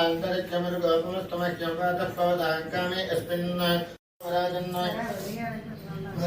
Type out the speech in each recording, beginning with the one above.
अन्तरिक्षमरुगोपमस्तमह्यं वातः पवदाङ्कामे अस्मिन्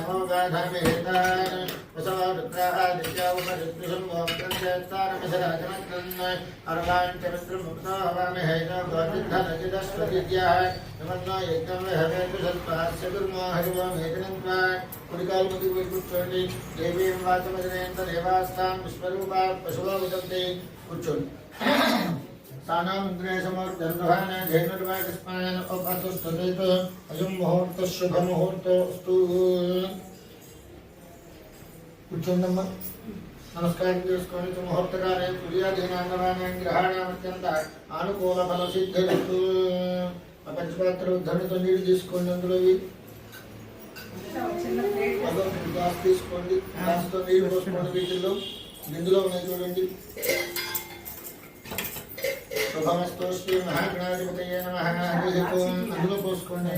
नमो गाधर्महेतान् वसवारुद्रादित्यावमरुद्विषं मोक्षेत्तारमसराजमत्रन् अर्वाञ्चमित्रमुक्तो हवामि हैतोजिद्धनजिदस्वदित्याः नमन्नो यज्ञं हवेतु सत्पास्य कुर्मो हरिवमेतनन्वा कुडिकालमतिवैकुच्छोण्डि देवीं वाचमजनेन्द्र देवास्तां विश्वरूपात् पशुवा उदन्ति कुच्छोण्डि పశువో ఉదంతి కూర్చోండి స్థానామంత్రేశమూర్ధన్వహాన జైనుర్వాకస్మాన్ ఉపతుస్తదేత అయం ముహూర్త శుభ కూర్చోండమ్మా నమస్కారం చేసుకొని ముహూర్తకాలే సూర్యాధీనాంగవాణి గ్రహాణామత్యంత అనుకూల ఫల సిద్ధిరస్తు ఆ పంచపాత్ర ధనుతో నీరు తీసుకోండి అందులో గ్లాస్ తీసుకోండి గ్లాస్తో నీరు పోసుకోండి వీటిల్లో ఇందులో ఉన్నాయి చూడండి శుభమస్తు శ్రీ మహాగణాధిపతయ నమ. హరి ఓం అందులో పోసుకోండి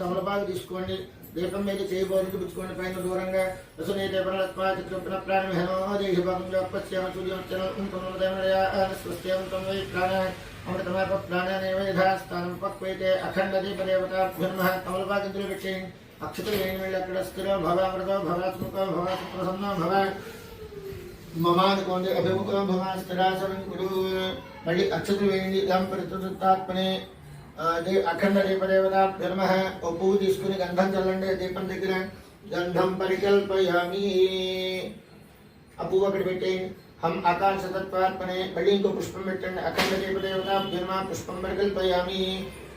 తమలపాకు తీసుకోండి. దీపం మీద చేయబోనికి పుచ్చుకోండి పైన దూరంగా రసునీతే పరలత్వాచిత్రపున ప్రాణం హేమోదేహి భాగం యోపస్యామ సూర్యోచ్చరం తం వై ప్రాణ అమృతమాప ప్రాణానేవేధాస్థానం పక్వైతే అఖండ దీపదేవతాభ్యర్మ కమలపాకింతులు పెట్టేయండి అక్షతులు వేణి వెళ్ళి అక్కడ స్థిరో భవామృతో భవాత్మకో భవాత్ ప్రసన్నో భవ మమానుకోండి అభిముఖం భవా స్థిరాసనం గురు మళ్ళీ అక్షతులు వేయండి ఇదం పరితృత్తాత్మనే అదే అఖండ దీపదేవతాభ్యర్మ ఓ పువ్వు తీసుకుని గంధం చల్లండి దీపం దగ్గర గంధం పరికల్పయామి ఆ పువ్వు అక్కడ పెట్టేయండి హం ఆకాశ తత్వాత్మనే మళ్ళీ ఇంకో పుష్పం పెట్టండి అఖండ దీపదేవతాభ్యర్మ పుష్పం పరికల్పయామి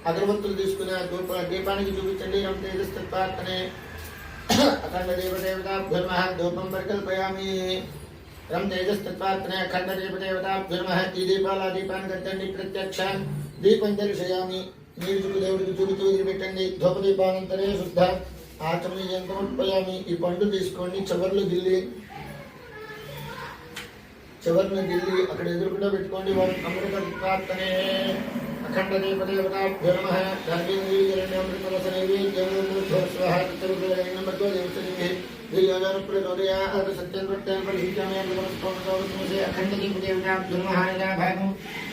అగరబత్తులు తీసుకుని ఆ దీప దీపానికి చూపించండి హం తేజస్తత్వాత్మనే అఖండ దేవదేవతాభ్యర్మ ధూపం పరికల్పయామి రం తేజస్తత్వాత్మనే అఖండ దేవదేవతాభ్యర్మ ఈ దీపాల దీపాన్ని కట్టండి ప్రత్యక్ష దీపం దర్శయామి నీరు చూపు దేవుడికి చూపుతూ వదిలిపెట్టండి ధూపదీపానంతరే శుద్ధ ఆచమనీయం సమర్పయామి ఈ పండు తీసుకోండి చివర్లు గిల్లి చివర్లు గిల్లి అక్కడ ఎదురుకుండా పెట్టుకోండి ఓం అమృత ప్రార్థనే అఖండ దేవదేవతాభ్యో నమ ధార్మీయమృతరస నైవేద్యమృతస్వహాత్రుభ్యో దేవతనిభి ధీయోజనప్రచోదయా సత్యం ప్రత్యేక పరిహిత్యామి అమృతమస్పమసే అఖండ దేవదేవతాభ్యో నమ భాగం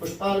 पुष्पाल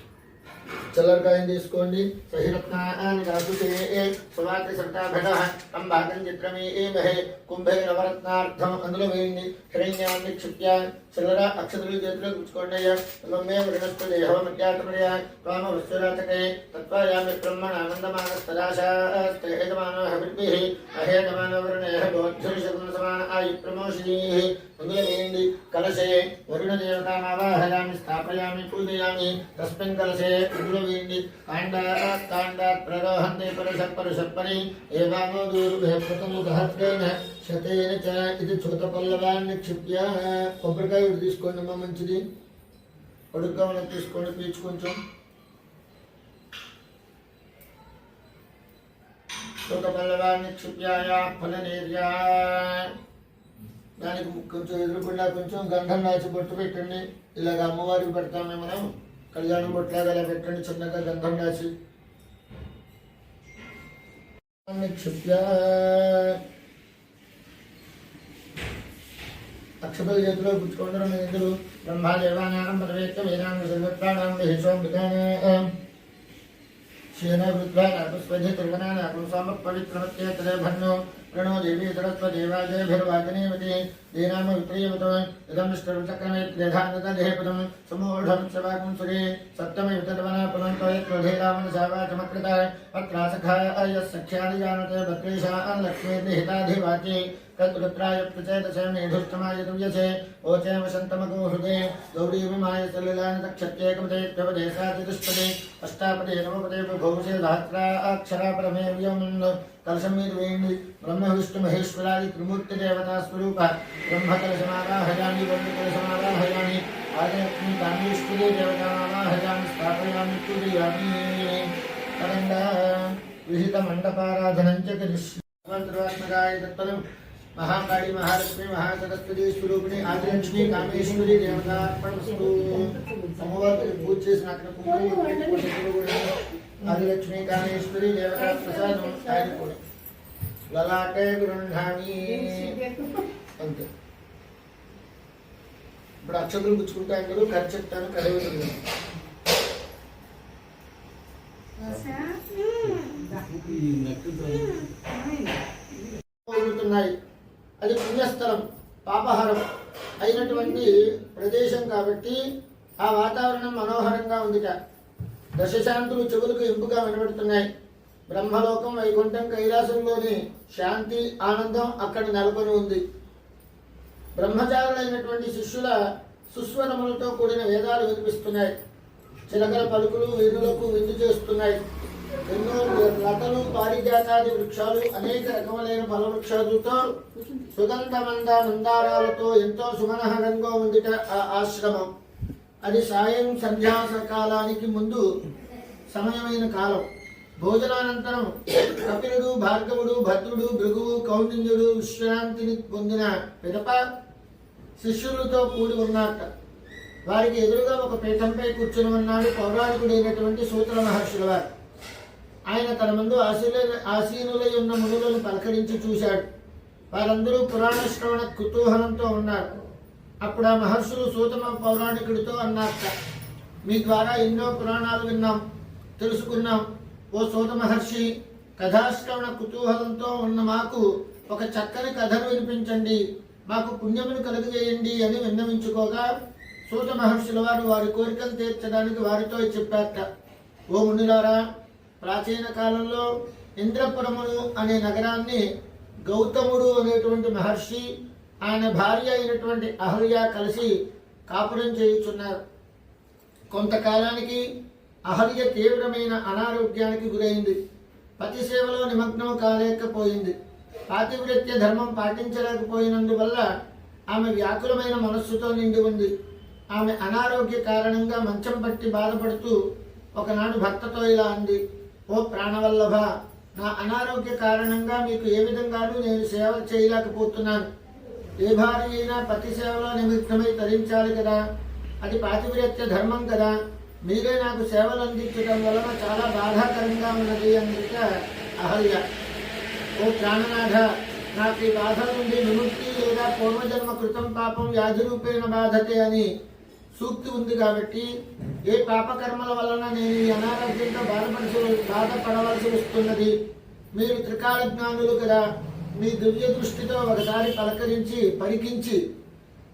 ప్రసవతే తీసుకోండి సహిరత్నాన్ని రాసుతే సువాతి సప్తాభట భాగం చిత్రమే మహే కుంభే నవరత్నార్థం అందులో వేయండి హిరణ్యాన్ని క్షిప్య చిల్లర అక్షతులు చేతిలో గుచ్చుకోండి అయ్యా మే వృణస్థ దేహమత్యాత్మయ త్వామ వస్తురాతకే తత్వాయామి బ్రహ్మణ ఆనందమాన సదాశాస్తేహమానో హవిర్భిః అహేతమాన వరుణేహ బోధ్యుషకుల సమాన ఆయు ప్రమోషిణీ అందులో వేయండి కలశే వరుణ దేవతామావాహయామి స్థాపయామి పూజయామి తస్మిన్ కలశే అందులో వేయండి కాండ కాండ ప్రరోహంతే పరుష పరుషప్పని ఏవామో దూరు సహస్రేణ శతేన చ ఇది చూత పల్లవాన్ని క్షిప్య కొబ్బరికాయ ఒకటి తీసుకోండి అమ్మా మంచిది. పొడుగ్గా ఉన్నది తీసుకోండి పీచు కొంచెం. చూత పల్లవాన్ని క్షిప్యాయ ఫలనేర్యా. దానికి కొంచెం ఎదురుకుండా కొంచెం గంధం రాసి బొట్టు పెట్టండి. ఇలాగ అమ్మవారికి పెడతామే మనం. కళ్యాణం బొట్లాగా ఇలా పెట్టండి చిన్నగా గంధం రాసి క్షిప్య అక్షతల చేతిలో పుచ్చుకోవడం ఇందులో బ్రహ్మాదేవానాం పరవేత్త వేదాంగ సర్వత్రాణం విశ్వం క్షీణ వృద్ధ్వా నాగస్వధి తిరువనానాగం సోమ పవిత్రమత్య తదేభన్నో प्रणो देवी सुरत्वदेवाजयभिर्वादिनीमति दीनामवित्रीयमतो इदं स्कृतक्रमेत्यधानतदेहपदं समूढं शवाकुं सुरे सप्तमयुतदवना पुनन्तोयत्वधेरामनशावाचमकृत पत्रासखाय सख्यादिजानते भद्रेशान् लक्ष्मीर्निहिताधिवाचे तद्रुत्राय प्रचेतसे मेधुष्टमाय तुयसे ओचे वसन्तमगोहृदे गौरीविमाय सलिलानितक्षत्येकमते प्रवदेशातिदुष्पदे अष्टापदे नवपदे भूषे धात्रा अक्षरा परमेव्यम् परमे व्योमन् कलशमीर्वेणि ब्रह्म विष्णु महेश्वरादि त्रिमूर्ति देवता स्वरूप ब्रह्म कलशमावाहयामि वन्दे कलशमावाहयामि आदयत्मि कामेश्वरी देवतामावाहयामि स्थापयामि पूजयामि तरङ्ग विहितमण्डपाराधनं च करिष्यामि तत्परम् महाकाली महालक्ष्मी महासरस्वती స్వరూపిణి ఆదిలక్ష్మి కామేశ్వరి దేవతార్పణస్తు అమ్మవారికి పూజ చేసిన అక్కడ ఆదిలక్ష్మి కామేశ్వరి దేవతా ప్రసాదం కూడా లలాటే గృహామి అంతే. ఇప్పుడు అక్షతులు పుచ్చుకుంటే అందరూ ఖర్చు చెప్తాను కదవుతుంది ఉన్నాయి అది పుణ్యస్థలం పాపహరం అయినటువంటి ప్రదేశం కాబట్టి ఆ వాతావరణం మనోహరంగా ఉందిట. దశశాంతులు చెవులకు ఇంపుగా వినబడుతున్నాయి. బ్రహ్మలోకం వైకుంఠం కైలాసంలోని శాంతి ఆనందం అక్కడ నెలకొని ఉంది. బ్రహ్మచారులైనటువంటి శిష్యుల సుస్వరములతో కూడిన వేదాలు వినిపిస్తున్నాయి. చిలకల పలుకులు వీరులకు విందు చేస్తున్నాయి. ఎన్నో లతలు పారిజాతాది వృక్షాలు అనేక రకములైన ఫల సుగంధ సుగంధమంద మందారాలతో ఎంతో సుమనహరంగా ఉందిట ఆ ఆశ్రమం. అది సాయం సంధ్యా కాలానికి ముందు సమయమైన కాలం. భోజనానంతరం కపిలుడు భార్గవుడు భద్రుడు భృగువు కౌండిన్యుడు విశ్రాంతిని పొందిన పిదప శిష్యులతో కూడి ఉన్నట్ట వారికి ఎదురుగా ఒక పీఠంపై కూర్చుని ఉన్నాడు పౌరాణికుడైనటువంటి సూత్ర మహర్షుల వారు. ఆయన తన ముందు ఆశీల ఆసీనులై ఉన్న మునులను పలకరించి చూశాడు. వారందరూ పురాణ శ్రవణ కుతూహలంతో ఉన్నారు. అప్పుడు ఆ మహర్షులు సూతమ పౌరాణికుడితో అన్నారట మీ ద్వారా ఎన్నో పురాణాలు విన్నాం తెలుసుకున్నాం. ఓ సూత మహర్షి కథాశ్రవణ కుతూహలంతో ఉన్న మాకు ఒక చక్కని కథను వినిపించండి. మాకు పుణ్యమును కలుగజేయండి అని విన్నవించుకోగా సూత మహర్షుల వారు వారి కోరికలు తీర్చడానికి వారితో చెప్పారట. ఓ మునులారా ప్రాచీన కాలంలో ఇంద్రపురమును అనే నగరాన్ని గౌతముడు అనేటువంటి మహర్షి ఆయన భార్య అయినటువంటి అహల్య కలిసి కాపురం చేయుచున్నారు. కొంతకాలానికి అహల్య తీవ్రమైన అనారోగ్యానికి గురైంది. పతి సేవలో నిమగ్నం కాలేకపోయింది. పాతివృత్య ధర్మం పాటించలేకపోయినందువల్ల ఆమె వ్యాకులమైన మనస్సుతో నిండి ఉంది. ఆమె అనారోగ్య కారణంగా మంచం పట్టి బాధపడుతూ ఒకనాడు భర్తతో ఇలా అంది ఓ ప్రాణవల్లభ నా అనారోగ్య కారణంగా మీకు ఏ విధంగానూ నేను సేవ చేయలేకపోతున్నాను. ఏ భార్య అయినా పతి సేవలో నిమిత్తమై తరించాలి కదా? అది పాతివ్రత్య ధర్మం కదా. మీరే నాకు సేవలు అందించడం వలన చాలా బాధాకరంగా ఉన్నది అందుక అహల్య. ఓ ప్రాణనాథ నాకు ఈ బాధ నుండి విముక్తి లేదా పూర్వజన్మ కృతం పాపం వ్యాధి రూపేణ బాధతే అని సూక్తి ఉంది కాబట్టి ఏ పాపకర్మల వలన నేను ఈ అనారోగ్యంతో బాధపడవలసి బాధపడవలసి వస్తున్నది? మీరు త్రికాల జ్ఞానులు కదా. మీ దివ్య దృష్టితో ఒకసారి పలకరించి పరికించి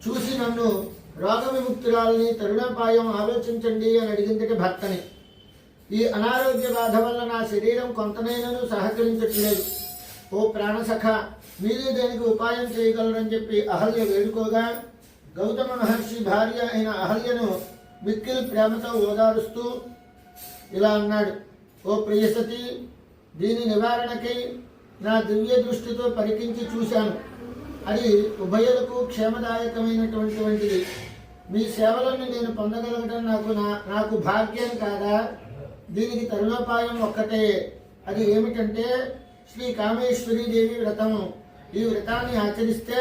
చూసి నన్ను రోగ విముక్తురాలని తరుణోపాయం ఆలోచించండి అని అడిగిందట భర్తని. ఈ అనారోగ్య బాధ వల్ల నా శరీరం కొంతనైనాను సహకరించట్లేదు. ఓ ప్రాణసఖ మీరే దేనికి ఉపాయం చేయగలరని చెప్పి అహల్య వేడుకోగా గౌతమ మహర్షి భార్య అయిన అహల్యను మిక్కిల్ ప్రేమతో ఓదారుస్తూ ఇలా అన్నాడు ఓ ప్రియసతి దీని నివారణకై నా దివ్య దృష్టితో పరికించి చూశాను. అది ఉభయలకు క్షేమదాయకమైనటువంటిది మీ సేవలను నేను పొందగలగడం నాకు నా నాకు భాగ్యం కాదా? దీనికి తరుణోపాయం ఒక్కటే. అది ఏమిటంటే శ్రీ కామేశ్వరి దేవి వ్రతం. ఈ వ్రతాన్ని ఆచరిస్తే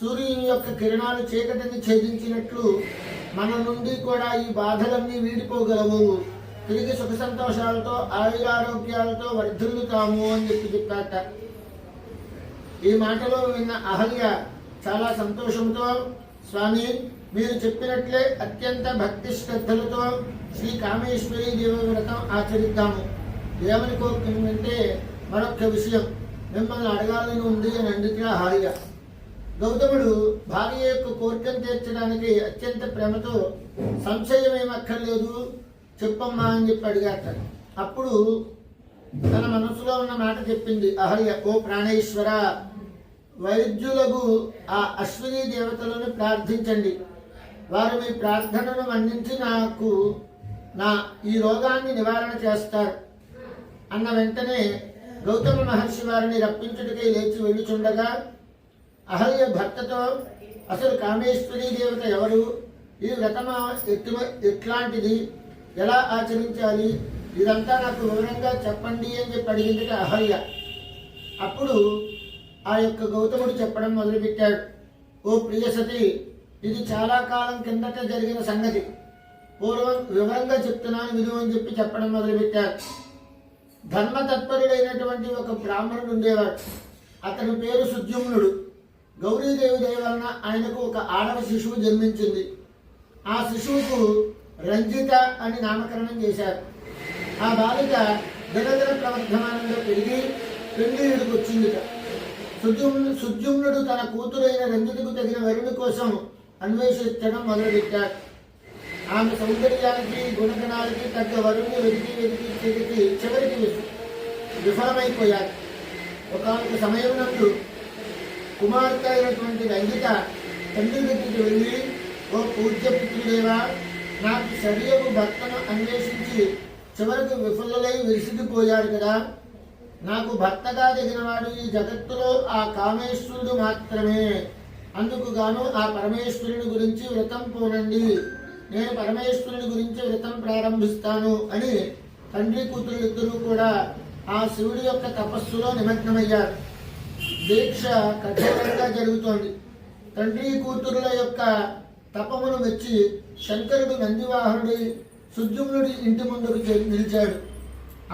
సూర్యుని యొక్క కిరణాలు చీకటిని ఛేదించినట్లు మన నుండి కూడా ఈ బాధలన్నీ వీడిపోగలవు. తిరిగి సుఖ సంతోషాలతో ఆయురారోగ్యాలతో వర్ధిల్లుతాము అని చెప్పి చెప్పాట ఈ మాటలో విన్న అహల్య చాలా సంతోషంతో స్వామి మీరు చెప్పినట్లే అత్యంత భక్తి శ్రద్ధలతో శ్రీ కామేశ్వరి దేవి వ్రతం ఆచరిద్దాము. ఏమని కోరుకుందంటే మరొక విషయం. మిమ్మల్ని అడగాలని ఉంది అని అందుకే అహల్య. గౌతముడు భార్య యొక్క కోరికను తీర్చడానికి అత్యంత ప్రేమతో సంశయం ఏమక్కర్లేదు చెప్పమ్మా అని చెప్పి అడిగాట అప్పుడు తన మనసులో ఉన్న మాట చెప్పింది అహల్య ఓ ప్రాణేశ్వర వైద్యులకు ఆ అశ్విని దేవతలను ప్రార్థించండి. వారు మీ ప్రార్థనను మన్నించి నాకు నా ఈ రోగాన్ని నివారణ చేస్తారు. అన్న వెంటనే గౌతమ మహర్షి వారిని రప్పించుటకై లేచి వెళ్ళుచుండగా అహల్య భర్తతో అసలు కామేశ్వరీ దేవత ఎవరు? ఈ వ్రతమ ఎట్టు ఎట్లాంటిది? ఎలా ఆచరించాలి? ఇదంతా నాకు వివరంగా చెప్పండి అని చెప్పి అడిగింది అహల్య. అప్పుడు ఆ యొక్క గౌతముడు చెప్పడం మొదలుపెట్టాడు. ఓ ప్రియసతి ఇది చాలా కాలం కిందట జరిగిన సంగతి. పూర్వం వివరంగా చెప్తున్నాను విను అని చెప్పి చెప్పడం మొదలుపెట్టాడు. ధర్మతత్పరుడైనటువంటి ఒక బ్రాహ్మణుడు ఉండేవాడు. అతని పేరు సుద్యుమ్నుడు. గౌరీదేవి దయ వలన ఆయనకు ఒక ఆడవ శిశువు జన్మించింది. ఆ శిశువుకు రంజిత అని నామకరణం చేశారు. ఆ బాలిక దినదిన ప్రవర్ధమానంలో పెరిగి పెళ్ళిడికి వచ్చిందిట. సుజుమ్ సుజుమ్నుడు తన కూతురైన రంజితకు తగిన వరుని కోసం అన్వేషించడం మొదలుపెట్టాడు. ఆమె సౌందర్యానికి గుణగణాలకి తగ్గ వరుణ్ణి వెతికి వెతికి వెతికి చివరికి విఫ- విఫలమైపోయారు ఒకనొక సమయం నందు కుమార్తె అయినటువంటి రంజిత తండ్రి దగ్గరికి వెళ్ళి ఓ పూజ్య పుత్రుడేవా నాకు శరీరపు భర్తను అన్వేషించి చివరకు విఫలలై విరిసిడిపోయాడు కదా. నాకు భర్తగా దిగినవాడు ఈ జగత్తులో ఆ కామేశ్వరుడు మాత్రమే. అందుకు గాను ఆ పరమేశ్వరుని గురించి వ్రతం పోనండి. నేను పరమేశ్వరుని గురించి వ్రతం ప్రారంభిస్తాను అని తండ్రి కూతురు కూడా ఆ శివుడి యొక్క తపస్సులో నిమగ్నమయ్యారు. దీక్ష కఠోరంగా జరుగుతోంది. తండ్రి కూతురుల యొక్క తపమును మెచ్చి శంకరుడు నందివాహనుడి సుద్యుమ్నుడి ఇంటి ముందుకు నిలిచాడు.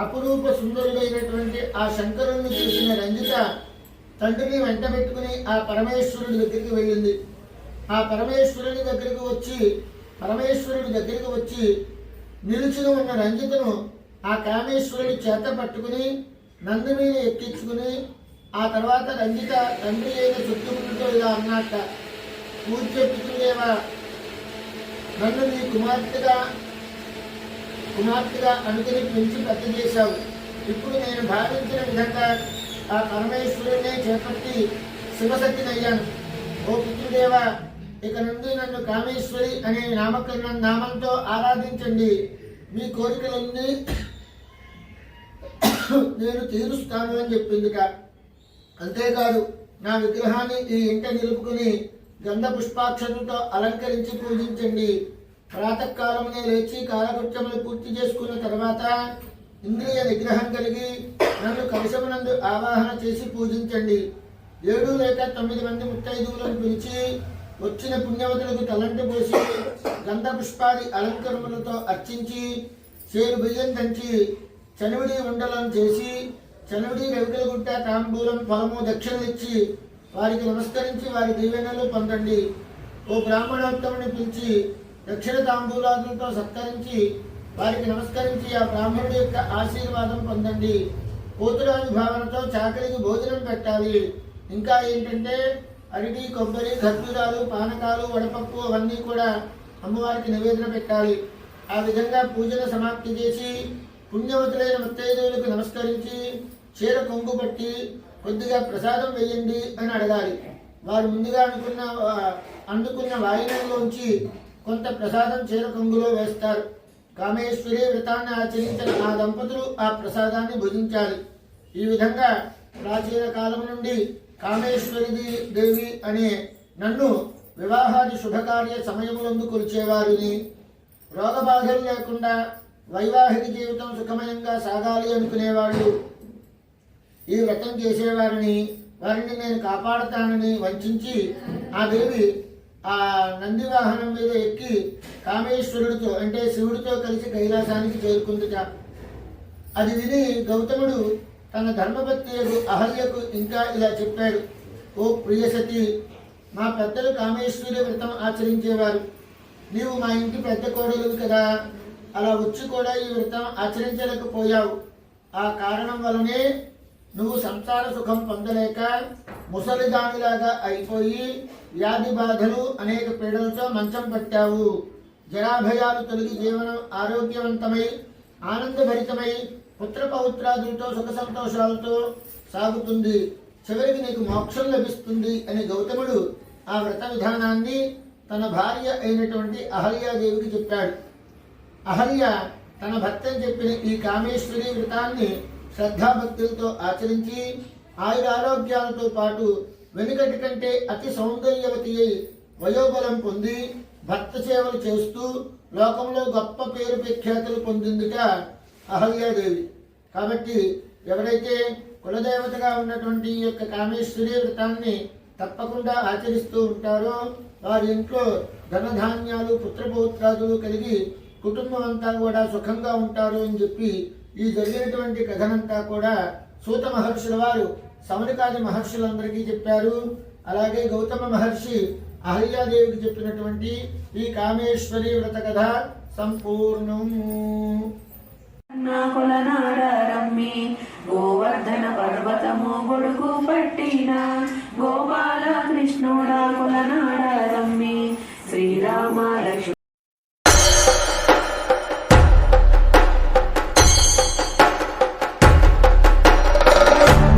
అపురూప సుందరుడైనటువంటి ఆ శంకరుణ్ణి చూసిన రంజిత తండ్రిని వెంట పెట్టుకుని ఆ పరమేశ్వరుడి దగ్గరికి వెళ్ళింది. ఆ పరమేశ్వరుని దగ్గరికి వచ్చి పరమేశ్వరుడి దగ్గరికి వచ్చి నిలుచుని ఉన్న రంజితను ఆ కామేశ్వరుడి చేత పట్టుకుని నంది మీద ఎక్కించుకుని ఆ తర్వాత రంజిత తండ్రి అయిన సుద్యుమ్నుడితో ఇలా అన్నట్ట పూజ్య నన్ను నీ కుమార్తెగా కుమార్తెగా అనుకుని పెంచి పెద్ద చేశావు. ఇప్పుడు నేను భావించిన విధంగా ఆ పరమేశ్వరునే చేపట్టి శివశక్తినయ్యాను ఓ పితృదేవ ఇక నుండి నన్ను కామేశ్వరి అనే నామకరణ నామంతో ఆరాధించండి. మీ కోరికలన్నీ నేను తీరుస్తాను అని చెప్పిందిట అంతేకాదు నా విగ్రహాన్ని ఈ ఇంట నిలుపుకుని గంధ పుష్పాక్షరంతో అలంకరించి పూజించండి. ప్రాతకాలమునే లేచి కాలకృత్యములు పూర్తి చేసుకున్న తర్వాత ఇంద్రియ నిగ్రహం కలిగి నన్ను కలశమునందు ఆవాహన చేసి పూజించండి. ఏడు లేక తొమ్మిది మంది ముత్తైదువులను పిలిచి వచ్చిన పుణ్యవతులకు తలంటి పోసి గంధ పుష్పాది అలంకరములతో అర్చించి చేరు బియ్యం దంచి చనువుడి ఉండలను చేసి చనువుడి రవికల గుట్ట తాంబూలం ఫలము దక్షిణలిచ్చి వారికి నమస్కరించి వారి దీవెనలు పొందండి. ఓ బ్రాహ్మణోత్తముని పిలిచి దక్షిణ తాంబూలాదులతో సత్కరించి వారికి నమస్కరించి ఆ బ్రాహ్మణుడి యొక్క ఆశీర్వాదం పొందండి. పోతురాజు భావనతో చాకలికి భోజనం పెట్టాలి. ఇంకా ఏంటంటే అరటి కొబ్బరి ఖర్జూరాలు పానకాలు వడపప్పు అవన్నీ కూడా అమ్మవారికి నివేదన పెట్టాలి. ఆ విధంగా పూజను సమాప్తి చేసి పుణ్యవతులైన ముత్తైదువులకు నమస్కరించి చీర కొంగు పట్టి కొద్దిగా ప్రసాదం వేయండి అని అడగాలి. వారు ముందుగా అనుకున్న అందుకున్న అందుకున్న వాయినంలోంచి కొంత ప్రసాదం చీర కొంగులో వేస్తారు. కామేశ్వరి వ్రతాన్ని ఆచరించిన ఆ దంపతులు ఆ ప్రసాదాన్ని భుజించాలి ఈ విధంగా ప్రాచీన కాలం నుండి కామేశ్వరి దేవి అనే నన్ను వివాహాది శుభకార్య సమయములందు కొలిచేవారిని రోగబాధలు లేకుండా వైవాహిక జీవితం సుఖమయంగా సాగాలి అనుకునేవాళ్ళు ఈ వ్రతం చేసేవారిని వారిని నేను కాపాడుతానని వంచి ఆ దేవి ఆ నంది వాహనం మీద ఎక్కి కామేశ్వరుడితో అంటే శివుడితో కలిసి కైలాసానికి చేరుకుందిట. అది విని గౌతముడు తన ధర్మపత్ని అహల్యకు ఇంకా ఇలా చెప్పాడు ఓ ప్రియసతి మా పెద్దలు కామేశ్వరి వ్రతం ఆచరించేవారు. నీవు మా ఇంటి పెద్ద కోడలు కదా అలా వచ్చి కూడా ఈ వ్రతం ఆచరించలేకపోయావు. ఆ కారణం వలనే నువ్వు సంసార సుఖం పొందలేక ముసలిదానిలాగా అయిపోయి వ్యాధి బాధలు అనేక పీడలతో మంచం పట్టావు. జరాభయాలు తొలగి జీవనం ఆరోగ్యవంతమై ఆనందభరితమై పుత్ర పౌత్రాదులతో సుఖ సంతోషాలతో సాగుతుంది. చివరికి నీకు మోక్షం లభిస్తుంది అని గౌతముడు ఆ వ్రత విధానాన్ని తన భార్య అయినటువంటి అహల్యాదేవికి చెప్పాడు. అహల్య తన భర్తను చెప్పిన ఈ కామేశ్వరి వ్రతాన్ని శ్రద్ధాభక్తులతో ఆచరించి ఆయుర ఆరోగ్యాలతో పాటు వెనుకటి కంటే అతి సౌందర్యవతి అయి వయోబలం పొంది భర్త సేవలు చేస్తూ లోకంలో గొప్ప పేరు ప్రఖ్యాతులు పొందిందిట అహల్యాదేవి. కాబట్టి ఎవరైతే కులదేవతగా ఉన్నటువంటి ఈ యొక్క కామేశ్వరి వ్రతాన్ని తప్పకుండా ఆచరిస్తూ ఉంటారో వారి ఇంట్లో ధనధాన్యాలు పుత్రపౌత్రాదులు కలిగి కుటుంబం అంతా కూడా సుఖంగా ఉంటారు అని చెప్పి ఈ జరిగినటువంటి కథనంతా కూడా సూత మహర్షుల వారు సమరికాది మహర్షులందరికీ చెప్పారు. అలాగే గౌతమ మహర్షి అహల్యాదేవికి చెప్పినటువంటి ఈ కామేశ్వరి వ్రత కథ సంపూర్ణము గోవర్ధన పర్వతము గొడుగు పట్టిన గోపాల కృష్ణుడా కొలనాడరమ్మి శ్రీరామ